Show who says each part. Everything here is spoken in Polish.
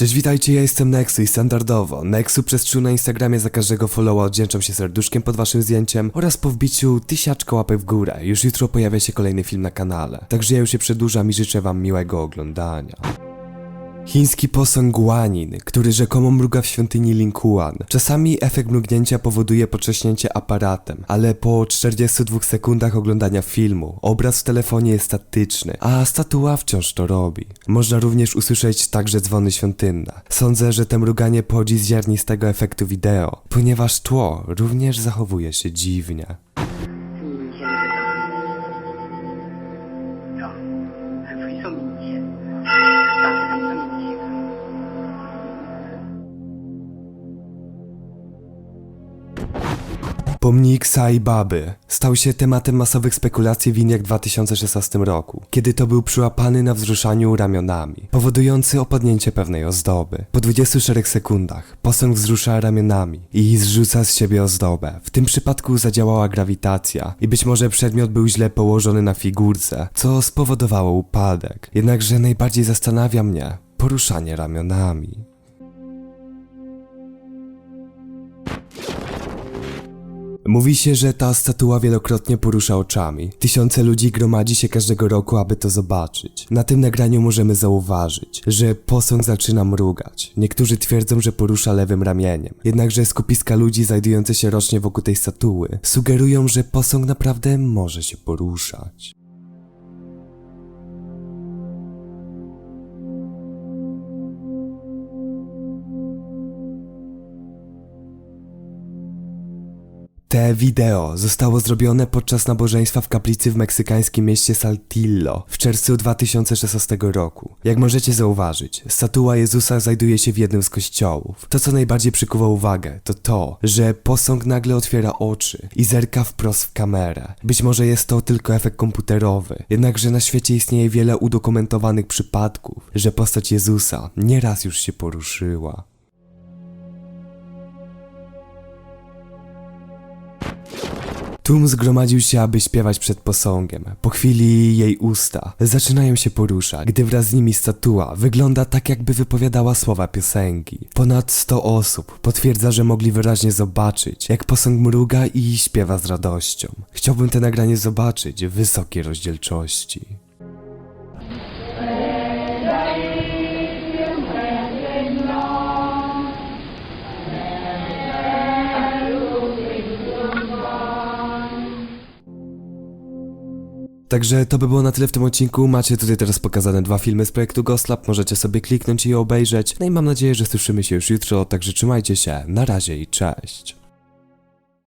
Speaker 1: Cześć, witajcie, ja jestem Nexu i standardowo Nexu przez na Instagramie za każdego followa oddzięczam się serduszkiem pod waszym zdjęciem oraz po wbiciu tysiaczko łapek w górę. Już jutro pojawia się kolejny film na kanale, także ja już się przedłużam i życzę wam miłego oglądania. Chiński posąg Guanin, który rzekomo mruga w świątyni Linkuan. Czasami efekt mrugnięcia powoduje potrzaśnięcie aparatem, ale po 42 sekundach oglądania filmu obraz w telefonie jest statyczny, a statua wciąż to robi. Można również usłyszeć także dzwony świątynne. Sądzę, że to mruganie pochodzi z ziarnistego efektu wideo, ponieważ tło również zachowuje się dziwnie. Pomnik Sai Baby stał się tematem masowych spekulacji w Indiach w 2016 roku, kiedy to był przyłapany na wzruszaniu ramionami, powodujący opadnięcie pewnej ozdoby. Po 24 sekundach posąg wzrusza ramionami i zrzuca z siebie ozdobę. W tym przypadku zadziałała grawitacja i być może przedmiot był źle położony na figurce, co spowodowało upadek. Jednakże najbardziej zastanawia mnie poruszanie ramionami. Mówi się, że ta statua wielokrotnie porusza oczami. Tysiące ludzi gromadzi się każdego roku, aby to zobaczyć. Na tym nagraniu możemy zauważyć, że posąg zaczyna mrugać. Niektórzy twierdzą, że porusza lewym ramieniem. Jednakże skupiska ludzi znajdujące się rocznie wokół tej statuły sugerują, że posąg naprawdę może się poruszać. Te wideo zostało zrobione podczas nabożeństwa w kaplicy w meksykańskim mieście Saltillo w czerwcu 2016 roku. Jak możecie zauważyć, statua Jezusa znajduje się w jednym z kościołów. To, co najbardziej przykuwa uwagę, to to, że posąg nagle otwiera oczy i zerka wprost w kamerę. Być może jest to tylko efekt komputerowy, jednakże na świecie istnieje wiele udokumentowanych przypadków, że postać Jezusa nieraz już się poruszyła. Tłum zgromadził się, aby śpiewać przed posągiem. Po chwili jej usta zaczynają się poruszać, gdy wraz z nimi statua wygląda tak, jakby wypowiadała słowa piosenki. Ponad 100 osób potwierdza, że mogli wyraźnie zobaczyć, jak posąg mruga i śpiewa z radością. Chciałbym te nagranie zobaczyć w wysokiej rozdzielczości. Także to by było na tyle w tym odcinku. Macie tutaj teraz pokazane dwa filmy z projektu Goslab. Możecie sobie kliknąć i je obejrzeć. No i mam nadzieję, że słyszymy się już jutro. Także trzymajcie się. Na razie i cześć.